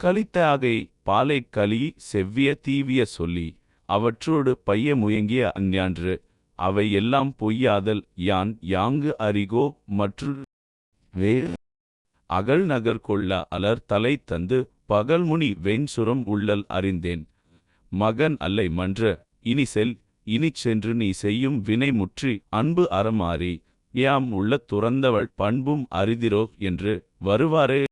கலித்தாகை பாலை கலி செவ்விய தீவிய சொல்லி அவற்றோடு பைய முயங்கிய அஞ்ஞான்று அவை எல்லாம் பொய்யாதல் யான் யாங்கு அரிகோ மற்ற வே அகல் நகர் கொள்ள அலர் தலை தந்து பகல்முனி வெண்சுரம் உள்ளல் அறிந்தேன். மகன் அல்லை மன்ற இனி செல் இனிச் சென்று நீ செய்யும் வினை முற்றி அன்பு அறமாறி யாம் உள்ள துறந்தவள் பண்பும் அரிதிரோ என்று வருவாரே?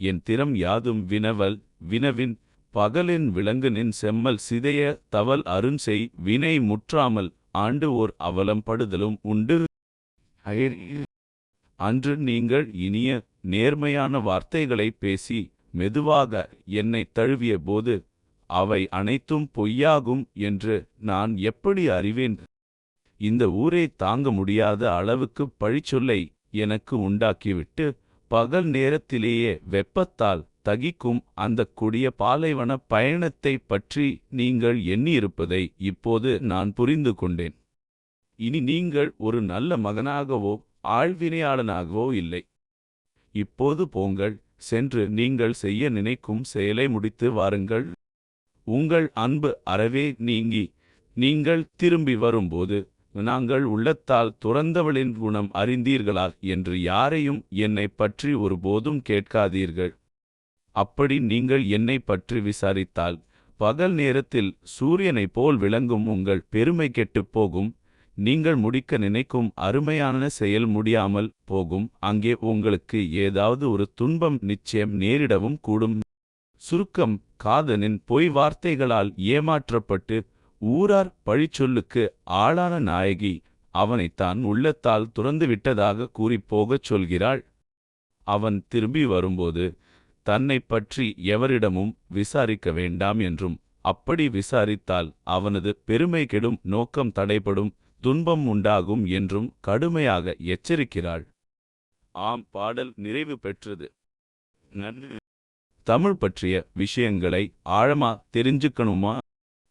என் திறம் யாதும் வினவல் வினவின் பகலின் விலங்குனின் செம்மல் சிதைய தவல் அருண்செய் வினை முற்றாமல் ஆண்டு ஓர் அவலம் படுதலும் உண்டு. அன்று நீங்கள் இனிய நேர்மையான வார்த்தைகளை பேசி மெதுவாக என்னை தழுவிய போது அவை அனைத்தும் பொய்யாகும் என்று நான் எப்படி அறிவேன்? இந்த ஊரை தாங்க முடியாத அளவுக்கு பழிச்சொல்லை எனக்கு உண்டாக்கிவிட்டு பகல் நேரத்திலேயே வெப்பத்தால் தகிக்கும் அந்த கொடிய பாலைவன பயணத்தை பற்றி நீங்கள் எண்ணியிருப்பதை இப்போது நான் புரிந்து கொண்டேன். இனி நீங்கள் ஒரு நல்ல மகனாகவோ ஆழ்வினையாளனாகவோ இல்லை. இப்போது போங்கள் சென்று நீங்கள் செய்ய நினைக்கும் செயலை முடித்து வாருங்கள். உங்கள் அன்பு அறவே நீங்கி நீங்கள் திரும்பி வரும்போது நாங்கள் உள்ளத்தால் துறந்தவளின் குணம் அறிந்தீர்களா என்று யாரையும் என்னை பற்றி ஒருபோதும் கேட்காதீர்கள். அப்படி நீங்கள் என்னை பற்றி விசாரித்தால் பகல் நேரத்தில் சூரியனைப் போல் விளங்கும் உங்கள் பெருமை கெட்டுப் போகும். நீங்கள் முடிக்க நினைக்கும் அருமையான செயல் முடியாமல் போகும். அங்கே உங்களுக்கு ஏதாவது ஒரு துன்பம் நிச்சயம் நேரிடவும் கூடும். சுருக்கம் காதனின் பொய் வார்த்தைகளால் ஏமாற்றப்பட்டு ஊரார் பழிச்சொல்லுக்கு ஆளான நாயகி அவனைத்தான் உள்ளத்தால் துறந்துவிட்டதாக கூறிப்போகச் சொல்கிறாள். அவன் திரும்பி வரும்போது தன்னை பற்றி எவரிடமும் விசாரிக்க வேண்டாம் என்றும் அப்படி விசாரித்தால் அவனது பெருமை கெடும் நோக்கம் தடைபடும் துன்பம் உண்டாகும் என்றும் கடுமையாக எச்சரிக்கிறாள். ஆம் பாடல் நிறைவு பெற்றது. தமிழ் பற்றிய விஷயங்களை ஆழமா தெரிஞ்சுக்கணுமா?